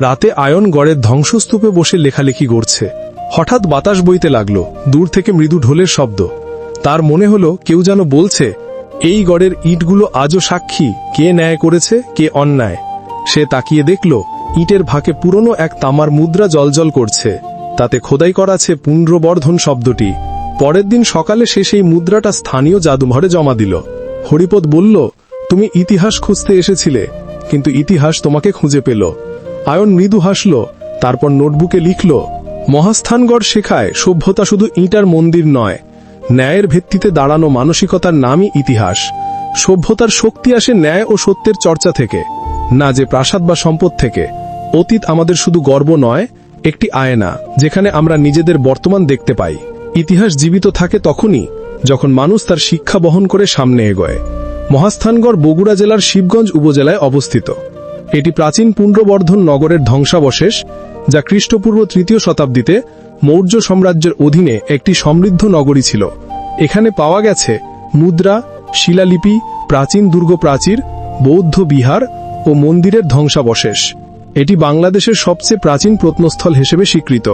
রাতে আয়ন গড়ের ধ্বংসস্তূপে বসে লেখালেখি করছে হঠাৎ বাতাস বইতে লাগল, দূর থেকে মৃদু ঢোলের শব্দ। তার মনে হলো কেউ যেন বলছে, এই গড়ের ইটগুলো আজও সাক্ষী, কে ন্যায় করেছে, কে অন্যায়? সে তাকিয়ে দেখল, ইটের ভাকে পুরনো এক তামার মুদ্রা জলজল করছে। তাতে খোদাই করা আছে পুণ্ড্রবর্ধন শব্দটি। পরের দিন সকালে সে সেই মুদ্রাটা স্থানীয় জাদুঘরে জমা দিল। হরিপদ বলল, তুমি ইতিহাস খুঁজতে এসেছিলে, কিন্তু ইতিহাস তোমাকে খুঁজে পেল। আয়ন মৃদু হাসল, তারপর নোটবুকে লিখল, মহাস্থানগড় শেখায় সভ্যতা শুধু ইটার মন্দির নয়, ন্যায়ের ভিত্তিতে দাঁড়ানো মানসিকতার নামই ইতিহাস। সভ্যতার শক্তি আসে ন্যায় ও সত্যের চর্চা থেকে, না যে প্রাসাদ বা সম্পদ থেকে। অতীত আমাদের শুধু গর্ব নয়, একটি আয়না, যেখানে আমরা নিজেদের বর্তমান দেখতে পাই। ইতিহাস জীবিত থাকে তখনই, যখন মানুষ তার শিক্ষা বহন করে সামনে এগোয়। মহাস্থানগড় বগুড়া জেলার শিবগঞ্জ উপজেলায় অবস্থিত। এটি প্রাচীন পুণ্ড্রবর্ধন নগরের ধ্বংসাবশেষ, যা খ্রিস্টপূর্ব তৃতীয় শতাব্দীতে মৌর্য সাম্রাজ্যের অধীনে একটি সমৃদ্ধ নগরী ছিল। এখানে পাওয়া গেছে মুদ্রা, শিলালিপি, প্রাচীন দুর্গ প্রাচীর বৌদ্ধ বিহার ও মন্দিরের ধ্বংসাবশেষ। এটি বাংলাদেশের সবচেয়ে প্রাচীন প্রত্নস্থল হিসেবে স্বীকৃত।